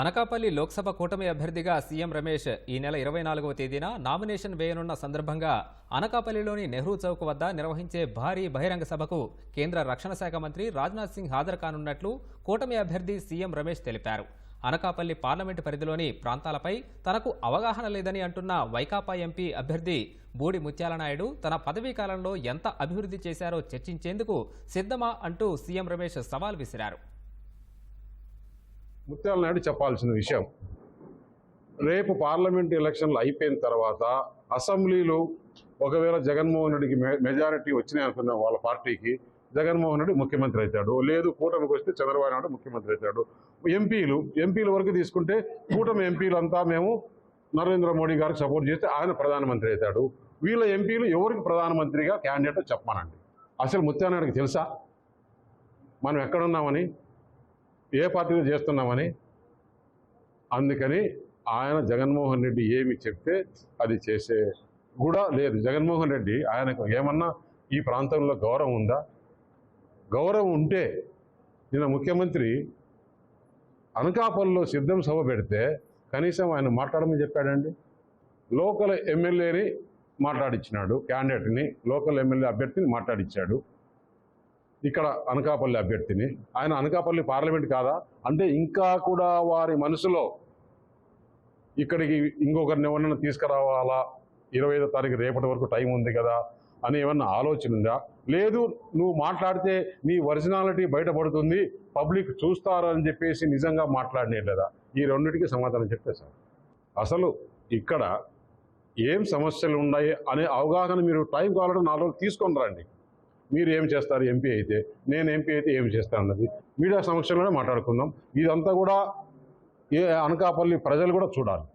అనకాపల్లి లోక్సభ కూటమి అభ్యర్థిగా సీఎం రమేష్ ఈ నెల ఇరవై నాలుగవ తేదీన నామినేషన్ వేయనున్న సందర్భంగా అనకాపల్లిలోని నెహ్రూ చౌక్ వద్ద నిర్వహించే భారీ బహిరంగ సభకు కేంద్ర రక్షణ శాఖ మంత్రి రాజ్నాథ్ సింగ్ హాజరు కానున్నట్లు కూటమి అభ్యర్థి సీఎం రమేష్ తెలిపారు. అనకాపల్లి పార్లమెంటు పరిధిలోని ప్రాంతాలపై తనకు అవగాహన లేదని అంటున్న వైకాపా ఎంపీ అభ్యర్థి బూడి ముత్యాలనాయుడు తన పదవీ కాలంలో ఎంత అభివృద్ధి చేశారో చర్చించేందుకు సిద్ధమా అంటూ సీఎం రమేష్ సవాల్ విసిరారు. ముత్యాల నాయుడు చెప్పాల్సిన విషయం. రేపు పార్లమెంట్ ఎలక్షన్లు అయిపోయిన తర్వాత అసెంబ్లీలు ఒకవేళ జగన్మోహన్ రెడ్డికి మె- మెజారిటీ వచ్చినాయి అనుకున్నాం వాళ్ళ పార్టీకి జగన్మోహన్ రెడ్డి ముఖ్యమంత్రి అవుతాడు. లేదు కూటమికి వస్తే చంద్రబాబు నాయుడు ముఖ్యమంత్రి అవుతాడు. ఎంపీలు ఎంపీల వరకు తీసుకుంటే కూటమి ఎంపీలంతా మేము నరేంద్ర మోడీ గారికి సపోర్ట్ చేస్తే ఆయన ప్రధానమంత్రి అవుతాడు. వీళ్ళ ఎంపీలు ఎవరికి ప్రధానమంత్రిగా క్యాండిడేట్ చెప్పమానండి. అసలు ముత్యానాయుడికి తెలుసా? మనం ఎక్కడున్నామని? ఏ పార్టీలో చేస్తున్నామని? అందుకని ఆయన జగన్మోహన్ రెడ్డి ఏమి చెప్తే అది చేసే కూడా లేదు. జగన్మోహన్ రెడ్డి ఆయనకు ఏమన్నా ఈ ప్రాంతంలో గౌరవం ఉందా? గౌరవం ఉంటే నిన్న ముఖ్యమంత్రి అనకాపల్లిలో సిద్ధం సభ పెడితే కనీసం ఆయన మాట్లాడమని చెప్పాడండి. లోకల్ ఎమ్మెల్యేని మాట్లాడించినాడు క్యాండిడేట్ని లోకల్ ఎమ్మెల్యే అభ్యర్థిని మాట్లాడించాడు ఇక్కడ అనకాపల్లి అభ్యర్థిని. ఆయన అనకాపల్లి పార్లమెంట్ కాదా? అంటే ఇంకా కూడా వారి మనసులో ఇక్కడికి ఇంకొకరిని ఎవరినైనా తీసుకురావాలా? ఇరవై ఐదో తారీఖు రేపటి వరకు టైం ఉంది కదా అని ఏమన్నా ఆలోచన ఉందా? లేదు నువ్వు మాట్లాడితే నీ ఒరిజినాలిటీ బయటపడుతుంది పబ్లిక్ చూస్తారు అని చెప్పేసి నిజంగా మాట్లాడినేట్లేదా? ఈ రెండింటికి సమాధానం చెప్తే సార్. అసలు ఇక్కడ ఏం సమస్యలు ఉన్నాయి అనే అవగాహన మీరు టైం కావాలంటే నాలుగు తీసుకొని రండి. మీరు ఏం చేస్తారు? ఎంపీ అయితే నేను ఎంపీ అయితే ఏం చేస్తాను అన్నది మీడియా సమక్షంలోనే మాట్లాడుకుందాం. ఇదంతా కూడా ఏ అనకాపల్లి ప్రజలు కూడా చూడాలి.